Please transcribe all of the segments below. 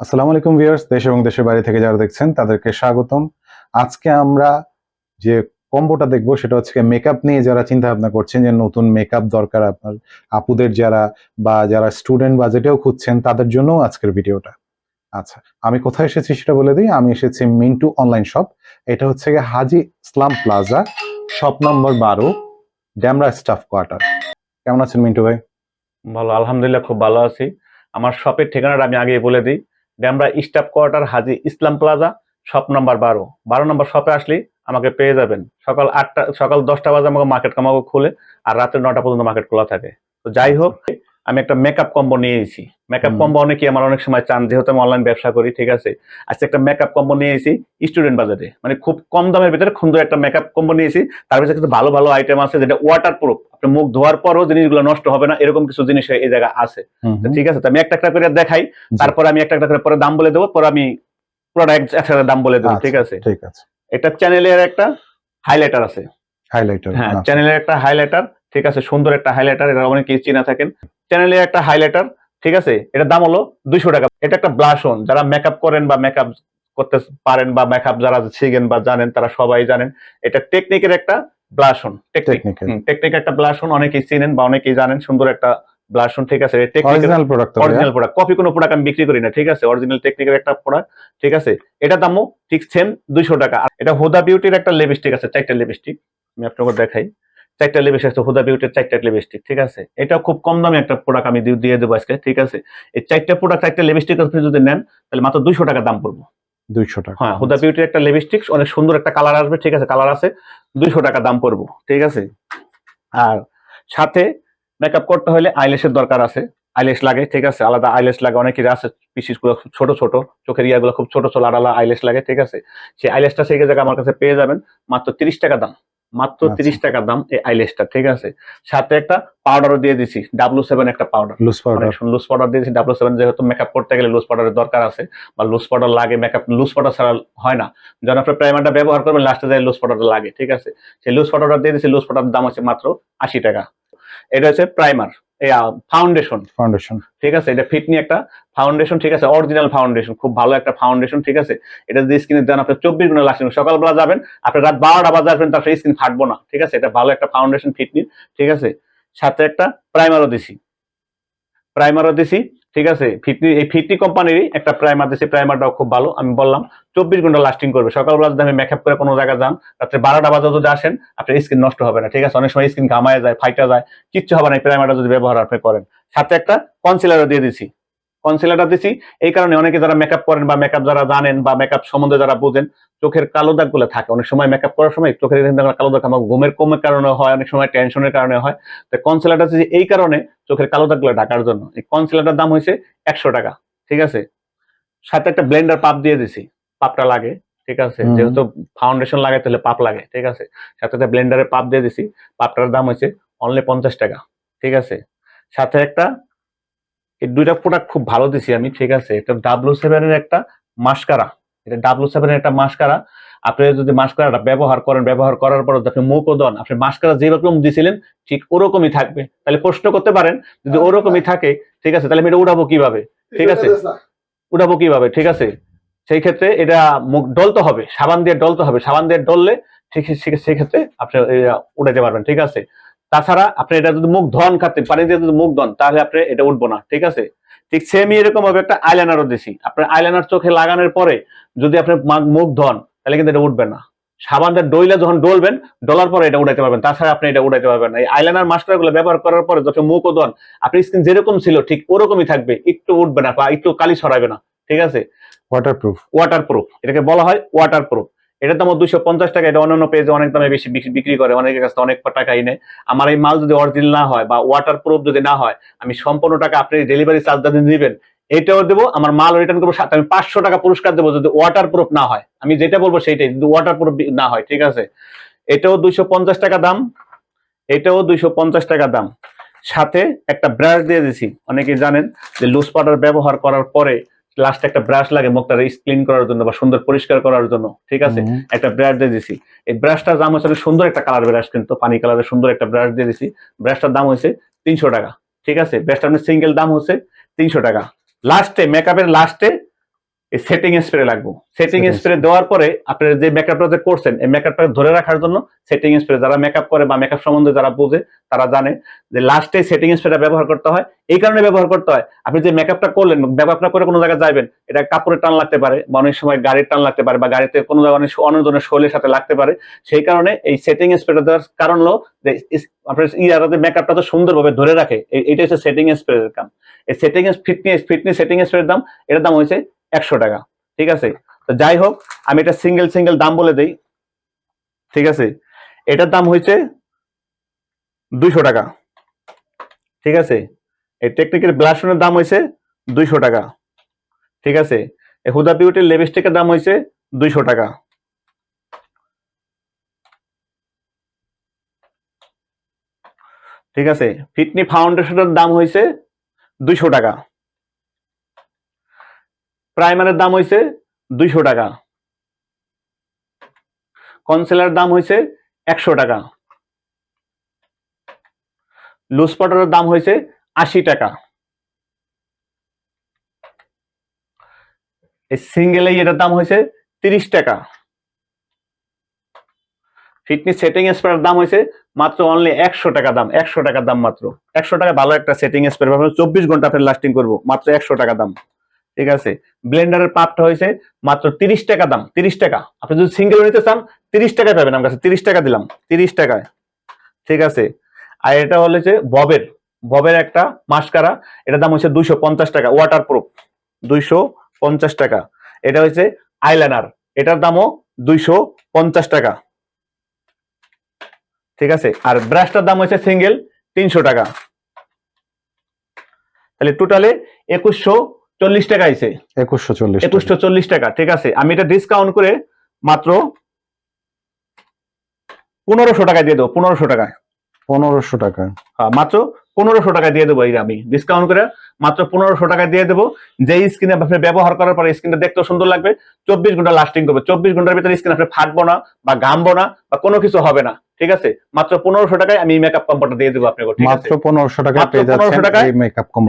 আসসালামু আলাইকুম ভিউয়ার্স, দেশ এবং দেশের বাইরে থেকে যারা দেখছেন, তাদেরকে স্বাগতম। আজকে আমরা যে কম্বোটা দেখব, সেটা হচ্ছে মেকআপ নিয়ে যারা চিন্তা ভাবনা করছেন যে নতুন মেকআপ দরকার আপনার আপুদের যারা বা যারা স্টুডেন্ট বাজেটেও খুঁজছেন, তাদের জন্য আজকের ভিডিওটা। আচ্ছা আমি কোথায় এসেছি সেটা বলে দিই। আমি এসেছি মিন্টু অনলাইন শপ এটা হচ্ছে গিয়ে হাজি ইসলাম প্লাজা শপ নম্বর বারো ড্যামরা স্টাফ কোয়ার্টার কেমন আছেন মিন্টু ভাই? ভালো, আলহামদুলিল্লাহ, খুব ভালো আছি। আমার শপের ঠিকানাটা আমি আগে বলে দিই। Demra staff quarter Haji Islam plaza shop number বারো। বারো নম্বর শপে আসলে আমাকে পেয়ে যাবেন। সকাল আটটা, সকাল দশটা বাজে আমাকে মার্কেট কামাকে খুলে আর রাতের নটা পর্যন্ত মার্কেট খোলা থাকে। তো যাই হোক আমি একটা মেকআপ কম্বো নিয়ে এসেছি। মেকআপ। কম্বো অনেকে আমার অনেক সময় চান যেহেতু আমি অনলাইন ব্যবসা করি ঠিক আছে? আজকে একটা মেকআপ কম্বো নিয়ে এসেছি স্টুডেন্ট বাজারে। মানে খুব কম দামের ভিতরে সুন্দর একটা মেকআপ কম্বো নিয়েছি তার ভিতরে কিন্তু ভালো ভালো আইটেম আছে যেটা ওয়াটার প্রুফ আপনি মুখ ধোয়ার পরও জিনিসগুলো নষ্ট হবে না এরকম কিছু জিনিস এই জায়গা আছে। ঠিক আছে তো আমি একটা একটা করে দেখাই। তারপরে আমি একটা একটা করে পরে দাম বলে দেবো পরে আমি এক- একসাথে দাম বলে দেবো আচ্ছা, ঠিক আছে? ঠিক আছে। এটা চ্যানেলের একটা হাইলাইটার আছে। হাইলাইটার হ্যাঁ চ্যানেলের একটা হাইলাইটার ঠিক আছে? সুন্দর একটা হাইলাইটার এটা অনেকেই চিনা থাকেন। চ্যানেলের একটা হাইলাইটার ঠিক আছে? এটার দাম হলো দুইশো টাকা। এটা একটা ব্লাশন যারা মেকআপ করেন বা মেকআপ করতে পারেন বা মেকআপ যারা শিখেন বা জানেন তারা সবাই জানেন এটা টেকনিকের একটা ব্লাশন টেকনিক টেকনিক একটা ব্লাশন অনেকেই চিনেন বা অনেকেই জানেন সুন্দর একটা ব্লাশন ঠিক আছে? Technique original product original product copy কোনো প্রোডাক্ট আমি বিক্রি করি না ঠিক আছে? অরিজিনাল টেকনিকের একটা প্রোডাক্ট ঠিক আছে? এটা দামও ঠিক সেম দুইশো টাকা। আর এটা হুদা বিউটির একটা লিপস্টিক আছে চারটা লিপস্টিক আমি আপনাকে দেখাই। চারটা লিপস্টিক আছে হুদা বিউটির চারটা লিপস্টিক ঠিক আছে? এটা খুব কম দামে একটা প্রোডাক্ট আমি দিয়ে- দেবো আজকে ঠিক আছে? এই চারটা প্রোডাক্ট চারটা লিপস্টিক আপনি যদি নেন তাহলে মাত্র দুইশো টাকা দাম পড়ব। দুইশো টাকা। হ্যাঁ হুদা বিউটির একটা লিপস্টিক অনেক সুন্দর একটা কালার আসবে ঠিক আছে? কালার আছে দুইশো টাকা দাম পড়ব ঠিক আছে? আর সাথে মেকআপ করতে হলে আইলেশের দরকার আছে আইলেশ লাগে ঠিক আছে? আলাদা আইলেশ লাগে অনেকের আছে পিসিসগুলো খুব ছোট ছোট চোখের ইয়াগুলো খুব ছোট ছোট আলাদা আইলেশ লাগে ঠিক আছে? সেই আইলেশটা সেই জায়গায় আমার কাছে পেয়ে যাবেন মাত্র তিরিশ টাকা দাম। মাত্র আচ্ছা। তিরিশ টাকা দাম এই আইলেসটা ঠিক আছে? সাথে একটা পাউডারও দিয়ে দিছি ডাব্লু সেভেন একটা powder loose powder loose powder দিয়েছি ডাব্লু সেভেন যেহেতু মেকআপ করতে গেলে লুজ পাউডারের দরকার আছে বা লুজ পাউডার লাগে মেকআপ লুজ পাউডার ছাড়া হয় না। যখন আপনি প্রাইমারটা ব্যবহার করবেন লাস্টে যায় লুজ পাউডার লাগে ঠিক আছে? সেই লুজ পাউডারটা দিয়ে দিয়েছি লুজ পাউডার দাম আছে মাত্র আশি টাকা। এটা হচ্ছে প্রাইমার ফাউন্ডেশন ফাউন্ডেশন ঠিক আছে? এটা ফিটনি একটা ফাউন্ডেশন ঠিক আছে? অরিজিনাল ফাউন্ডেশন খুব ভালো একটা ফাউন্ডেশন ঠিক আছে? এটা যদি স্কিনে দেন আপনার চব্বিশ ঘণ্টা লাগছে। সকালবেলা যাবেন আপনি রাত বারোটা বাজে আসবেন তার স্কিন ফাটবো না ঠিক আছে? এটা ভালো একটা ফাউন্ডেশন ফিটনি ঠিক আছে? সাথে একটা প্রাইমারও দিছি। প্রাইমারও দিছি ঠিক আছে? ফিফটি এই ফিটনি কোম্পানিরই একটা প্রাইমার দিয়েছে প্রাইমারটাও খুব ভালো, আমি বললাম, চব্বিশ ঘণ্টা লাস্টিং করবে। সকালবেলা যদি আমি মেকআপ করে কোনো জায়গায় যান, রাত্রে বারোটা বাজে যদি আসেন, আপনার স্কিন নষ্ট হবে না, ঠিক আছে? অনেক সময় স্কিন ঘামায় যায়, ফাইটা যায়, কিচ্ছু হবে না, এই প্রাইমারটা যদি ব্যবহার আপনি করেন। সাথে একটা কনসিলারও দিয়ে দিছি। কনসিলারটা দিছি। এই কারণে অনেকে যারা মেকআপ করেন বা মেকআপ যারা জানেন বা মেকআপ সম্বন্ধে যারা বোঝেন চোখের কালো দাগগুলো থাকে। অনেক সময় মেকআপ করার সময় চোখের কালো দাগ আমার ঘুমের কমের কারণে হয় অনেক সময় টেনশনের কারণে হয়। তো কনসিলারটা দিছি এই কারণে চোখের কালো দাগগুলো ঢাকার জন্য। এই কনসিলারটার দাম হয়েছে একশো টাকা ঠিক আছে? সাথে একটা ব্লেন্ডার পাপ দিয়ে দিছি পাপটা লাগে ঠিক আছে? যেহেতু ফাউন্ডেশন লাগে তাহলে পাপ লাগে ঠিক আছে? সাথে একটা ব্লেন্ডারে পাপ দিয়ে দিছি পাপটার দাম হয়েছে অনলি পঞ্চাশ টাকা ঠিক আছে? সাথে একটা এই দুইটা প্রোডাক্ট খুব ভালো দিছি আমি ঠিক আছে? এটা ডাব্লু সেভেনের একটা মাস্কারা এটা ডাব্লু সেভেনের একটা মাস্কারা আপনি যদি মাস্কারাটা ব্যবহার করেন ব্যবহার করার পর আপনি মুখও দেন আপনি মাস্কারা যেরকম দিছিলেন ঠিক ওরকমই থাকবে। তাহলে প্রশ্ন করতে পারেন যদি ওরকমই থাকে ঠিক আছে তাহলে আমি এটা উঠাবো কীভাবে? ঠিক আছে? উঠাবো কীভাবে? ঠিক আছে? সেই ক্ষেত্রে এটা মুখ ডলতে হবে সাবান দিয়ে ডলতে হবে। সাবান দিয়ে ডললে ঠিক সেক্ষেত্রে আপনি উঠাতে পারবেন ঠিক আছে? তাছাড়া আপনি এটা যদি মুখ ধন খাতে পানি দিয়ে যদি মুখ ধন তাহলে আপনি এটা উঠবো না ঠিক আছে? ঠিক সেমই এরকম ভাবে একটা আইলাইনারও দিছি। আপনার আইলাইনার চোখে লাগানোর পরে যদি আপনি মুখ ধন তাহলে কিন্তু এটা উঠবে না। সাবান দিয়ে ডইলে যখন ডলবেন ডলার পরে এটা উঠাইতে পারবেন। তাছাড়া আপনি এটা উঠাইতে পারবেন না। এই আইলাইনার মাস্টারগুলো ব্যবহার করার পরে যখন মুখও ধন আপনি স্কিন যেরকম ছিল ঠিক ওরকমই থাকবে। একটু উঠবে না বা একটু কালি ছড়াবে না ঠিক আছে? ওয়াটারপ্রুফ ওয়াটার প্রুফ এটাকে বলা হয় ওয়াটার এটার দাম দুইশো পঞ্চাশ টাকা, এটা অন্যান্য পেজে অনেক দামে বেশি বিক্রি- করে, অনেকের কাছে অনেক টাকাই নেয় আমার এই মাল যদি অরিজিনাল না হয় বা ওয়াটার প্রুফ যদি না হয়, আমি সম্পূর্ণ টাকা আপনি ডেলিভারি চার্জ যদি দিবেন। এটাও দেবো, আমার মাল রিটার্ন করব সাথে আমি পাঁচশো টাকা পুরস্কার দেবো যদি ওয়াটার প্রুফ না হয়। আমি যেটা বলব সেইটাই, যদি ওয়াটার প্রুফ না হয়, ঠিক আছে? এটাও দুইশো পঞ্চাশ টাকা দাম, এটাও দুইশো পঞ্চাশ টাকা দাম। সাথে একটা ব্রাশ দিয়ে দিছি অনেকে জানেন যে লুজ পাউডার ব্যবহার করার পরে লাস্টে একটা ব্রাশ লাগে মুখটা ক্লিন করার জন্য বা সুন্দর পরিষ্কার করার জন্য ঠিক আছে? একটা ব্রাশ দিয়ে দিছি। এই ব্রাশটার দাম হচ্ছে সুন্দর একটা কালার ব্রাশ কিন্তু পানি কালারের সুন্দর একটা ব্রাশ দিয়ে দিছি। ব্রাশটার দাম হয়েছে তিনশো টাকা ঠিক আছে? ব্রাশটার সিঙ্গেল দাম হচ্ছে তিনশো টাকা। লাস্টে মেকআপের লাস্টে এই সেটিং স্প্রে লাগবে। সেটিং স্প্রে দেওয়ার পরে আপনার যে মেকআপটা যে করছেন এই মেকআপটা ধরে রাখার জন্য সেটিং স্প্রে যারা মেকআপ করে বা মেকআপ সম্বন্ধে যারা বোঝে তারা জানে যে লাস্টে সেটিং স্প্রেটা ব্যবহার করতে হয়। এই কারণে ব্যবহার করতে হয়। আপনি যে মেকআপটা করলেন মেকআপটা করে কোনো জায়গায় যাবেন এটা কাপড়ের টান লাগতে পারে বা অনেক সময় গাড়ির টান লাগতে পারে বা গাড়িতে কোনো জায়গায় অনেক অন্য ধরনের শৈলের সাথে লাগতে পারে। সেই কারণে এই সেটিং স্প্রেটা দেওয়ার কারণ হলো যে আপনার যে মেকআপটা তো সুন্দরভাবে ধরে রাখে এই- এইটা হচ্ছে সেটিং স্প্রে এর কাম এই সেটিং ফিটনেস ফিটনেস সেটিং স্প্রের দাম এটার দাম হয়েছে একশো টাকা, ঠিক আছে? তো যাই হোক, আমি এটা সিঙ্গেল সিঙ্গেল দাম বলে দেই, ঠিক আছে? এটার দাম হয়েছে দুইশো টাকা, ঠিক আছে? এই টেকনিকের ব্লাশনের দাম হয়েছে দুইশো টাকা, ঠিক আছে? এই হুদা বিউটির লিপস্টিকের দাম হয়েছে দুইশো টাকা। ঠিক আছে? ফিটনি ফাউন্ডেশনের দাম হয়েছে দুইশো টাকা। প্রাইমারের দাম হয়েছে দুইশো টাকা। কনসেলার দাম হয়েছে একশো টাকা। লুজ পাউডারের দাম হয়েছে আশি টাকা। এই সিঙ্গেল এটার দাম হয়েছে তিরিশ টাকা। ফিটনেস সেটিং স্প্রের দাম হয়েছে মাত্র অনলি একশো টাকা দাম, একশো টাকা দাম মাত্র। একশো টাকা ভালো একটা সেটিং স্প্রে চব্বিশ ঘণ্টা আপনি লাস্টিং করব, মাত্র একশো টাকা দাম। ঠিক আছে? ব্লেন্ডারের পাপটা হয়েছে মাত্র তিরিশ টাকা দাম, তিরিশ টাকা। আপনি যদি সিঙ্গেল নিতে চান, তিরিশ টাকায় পাবেন আমার কাছে, তিরিশ টাকা দিলাম, তিরিশ টাকায়। ঠিক আছে? আর এটা হচ্ছে ববের ববের একটা মাস্কারা, এটার দাম হচ্ছে দুইশো পঞ্চাশ টাকা ওয়াটার প্রুফ দুইশো পঞ্চাশ টাকা। এটা হচ্ছে আইলাইনার এটার দামও দুইশো পঞ্চাশ টাকা। ঠিক আছে? আর ব্রাশটার দাম হচ্ছে সিঙ্গেল তিনশো টাকা। তাহলে টোটালে একুশশো চল্লিশ টাকা আইছে। একুশশো চল্লিশ একুশশো চল্লিশ টাকা ঠিক আছে? আমি এটা ডিসকাউন্ট করে মাত্র পনেরোশো টাকা দিয়ে দেবো পনেরোশো টাকায়। পনেরোশো টাকা। হ্যাঁ, মাত্র পনেরোশো টাকা দিয়ে দেবো এই আমি। ডিসকাউন্ট করে মাত্র পনেরোশো টাকা দিয়ে দেবো। যে স্ক্রিনে আপনি ব্যবহার করার পরে স্ক্রিনটা দেখতে সুন্দর লাগবে। চব্বিশ ঘণ্টা লাস্টিং করবে। চব্বিশ ঘণ্টার ভিতরে স্ক্রিন আপনি ফাটবো না বা ঘামবো না বা কোনো কিছু হবে না। ঠিক আছে? মাত্র পনেরোশো টাকায় আমি মেকআপ কম্পোটা দিয়ে দেবো আপনাকে। মাত্র পনেরোশো টাকা 1500 টাকায়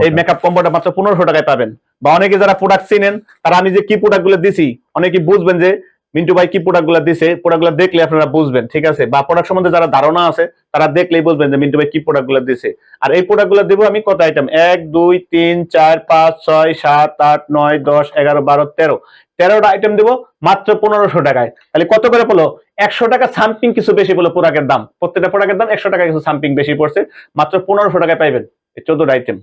এই মেকআপ কম্বোটা মাত্র পনেরোশো টাকায় পাবেন। বা অনেকে যারা প্রোডাক্ট চিনেন তারা আমি যে কি প্রোডাক্টগুলো দিছি অনেকে বুঝবেন যে মিন্টু ভাই কি প্রোডাক্টগুলো দিছে? প্রোডাক্টগুলো দেখলে আপনারা বুঝবেন, ঠিক আছে? বা প্রোডাক্ট সম্বন্ধে যারা ধারণা আছে, তারা দেখলেই বুঝবেন যে মিন্টু ভাই কি প্রোডাক্টগুলো দিছে। আর এই প্রোডাক্টগুলো দেবো আমি কত আইটেম এক, দুই, তিন, চার, পাঁচ, ছয়, সাত, আট, নয়, দশ, এগারো, বারো, তেরো। তেরোটা আইটেম দেবো মাত্র পনেরোশো টাকায়। তাহলে কত করে পড়ল একশো টাকা সামথিং কিছু বেশি বলো প্রোডাক্টের দাম। প্রত্যেকটা প্রোডাক্টের দাম একশো টাকা কিছু সামথিং বেশি পড়ছে। মাত্র পনেরোশো টাকায় পাইবেন এই চোদ্দটা আইটেম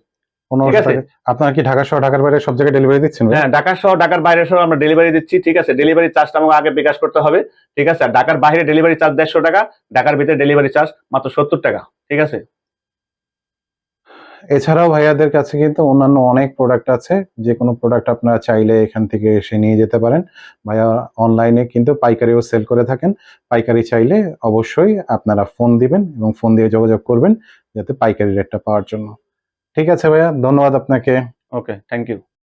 পনেরোশো আছে। আপনারা কি ঢাকা সহ ঢাকার বাইরে সব জায়গায় ডেলিভারি দিচ্ছেন হ্যাঁ ঢাকা সহ ঢাকার বাইরে সহ আমরা ডেলিভারি দিচ্ছি ঠিক আছে? ডেলিভারি চার্জটা আমাকে আগে বিকাশ করতে হবে ঠিক আছে? আর ঢাকার বাইরে ডেলিভারি চার্জ দেড়শো টাকা ঢাকার ভিতরে ডেলিভারি চার্জ মাত্র সত্তর টাকা ঠিক আছে? এছাড়াও ভাইয়াদের কাছে কিন্তু অন্যান্য অনেক প্রোডাক্ট আছে যে কোনো প্রোডাক্ট আপনারা চাইলে এখান থেকে এসে নিয়ে যেতে পারেন। ভাইয়া অনলাইনে কিন্তু পাইকারিও সেল করে থাকেন। পাইকারি চাইলে অবশ্যই আপনারা ফোন দিবেন এবং ফোন দিয়ে যোগাযোগ করবেন যাতে পাইকারি রেটটা পাওয়ার জন্য। ঠিক আছে ভাইয়া ধন্যবাদ আপনাকে ওকে থ্যাংক ইউ